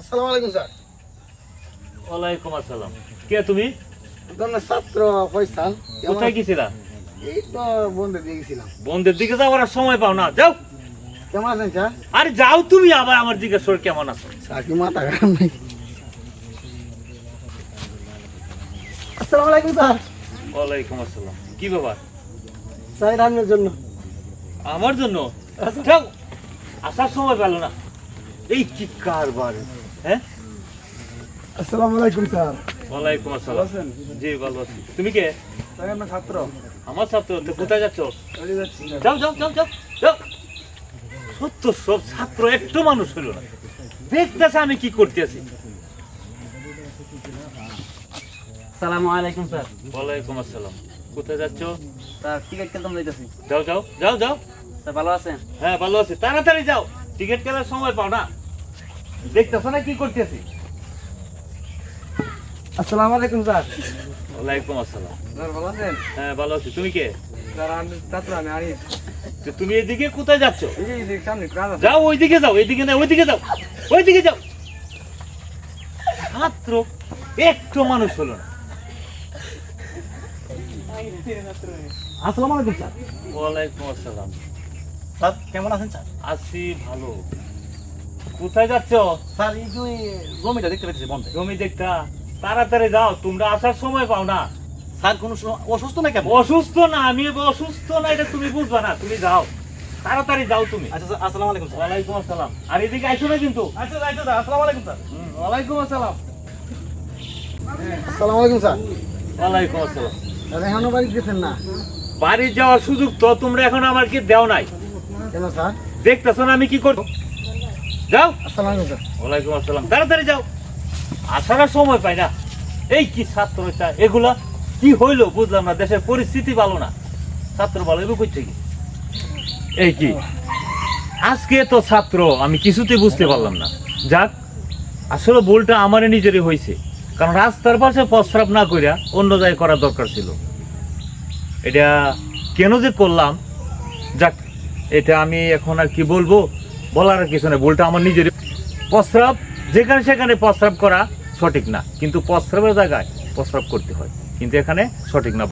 আসসালামু আলাইকুম স্যার। ওয়ালাইকুম আসসালাম। কে তুমি? আপনার ছাত্র ফয়সাল। কোথায় গেছিলা? এই তো বন্ধু দিয়ে গেছিলাম। বন্ধের দিকে যাওয়ার সময় পাও না। যাও। কেমন আছেন স্যার? আরে যাও তুমি আবার আমার জিজ্ঞেস করে কেমন আছো? স্যার কি মাথা খারাপ নাই আসসালামু আলাইকুম স্যার। ওয়ালাইকুম আসসালাম। কি ব্যাপার? স্যার রান্নার জন্য। আমার জন্য? যাও। আসার সময় পেল না। এই কি কারবার? হ্যাঁ? আসসালামু আলাইকুম স্যার। ওয়ালাইকুম আসসালাম। জি ভালো আছি। তুমি কে? স্যার আপনার ছাত্র। আমার ছাত্র? তো কোথায় যাচ্ছ? চলে যাচ্ছি স্যার। যাও যাও যাও যাও যাও। সত্য সব ছাত্র একটু মানুষ হলো না। দেখতেছে আমি কি করতেছি। সালামু আলাইকুম স্যার। ওয়ালাইকুম আসসালাম। কোথায় যাচ্ছ? স্যার টিকিট যাইতেছি যাও যাও যাও যাও। স্যার ভালো আছেন? হ্যাঁ ভালো আছি। তাড়াতাড়ি যাও। টিকিট কেনার সময় পাও না। দেখতেছ না কি করতেছি? আসসালামু আলাইকুম স্যার। ওয়ালাইকুম আসসালাম। স্যার ভালো আছেন? হ্যাঁ ভালো আছি। তুমি কে? স্যার আমি ছাত্র আমি আরিফ। তো তুমি এদিকে কোথায় যাচ্ছ? এই যে সামনে কাজ আছে। যাও ওইদিকে যাও এইদিকে না ওইদিকে যাও ওইদিকে যাও। ছাত্র একটু মানুষ হলো না। আসসালামু আলাইকুম স্যার। ওয়ালাইকুম আসসালাম। স্যার কেমন আছেন স্যার? আছি ভালো। কোথায় যাচ্ছ? স্যার এই যে জমিটা দেখতে পেয়েছি বন্ধে। জমি দেখতা? তাড়াতাড়ি যাও তোমরা আসার সময় পাও না। স্যার কোনো সময় অসুস্থ না কেমন? অসুস্থ না আমি অসুস্থ না এটা তুমি বুঝবা না তুমি যাও। তাড়াতাড়ি যাও তুমি। আচ্ছা স্যার আসসালামু আলাইকুম স্যার। ওয়ালাইকুম আসসালাম। আর এদিকে আইসো না কিন্তু। আচ্ছা আচ্ছা স্যার আসসালামু আলাইকুম স্যার। ওয়ালাইকুম আসসালাম। আসসালামু আলাইকুম স্যার। ওয়ালাইকুম আসসালাম। স্যার এখনও বাড়ি গেছেন না? বাড়ি যাওয়ার সুযোগ তো তোমরা এখন আমাকে দেও নাই। কেন স্যার? দেখতেছো না আমি কি করব? যাও। আসসালামু ওয়ালাইকুম আসসালাম। তাড়াতাড়ি যাও। আসার সময় পাই না। এই কি ছাত্রটা এগুলা কি হইল বুঝলাম না। দেশের পরিস্থিতি ভালো না। ছাত্র ভালো এগুলো করছে কি এই কি? আজকে তো ছাত্র আমি কিছুতেই বুঝতে পারলাম না। যাক আসলে ভুলটা আমারই নিজেরই হয়েছে কারণ রাস্তার পাশে প্রস্রাব না করিয়া অন্য জায়গায় করা দরকার ছিল। এটা কেন যে করলাম? যাক এটা আমি এখন আর কি বলব? বলার কিছু নেই, ভুলটা আমার নিজের প্রস্রাব, যেখানে সেখানে প্রস্রাব করা সঠিক না, কিন্তু প্রস্রাবের জায়গায় প্রস্রাব করতে হয়, কিন্তু এখানে সঠিক না।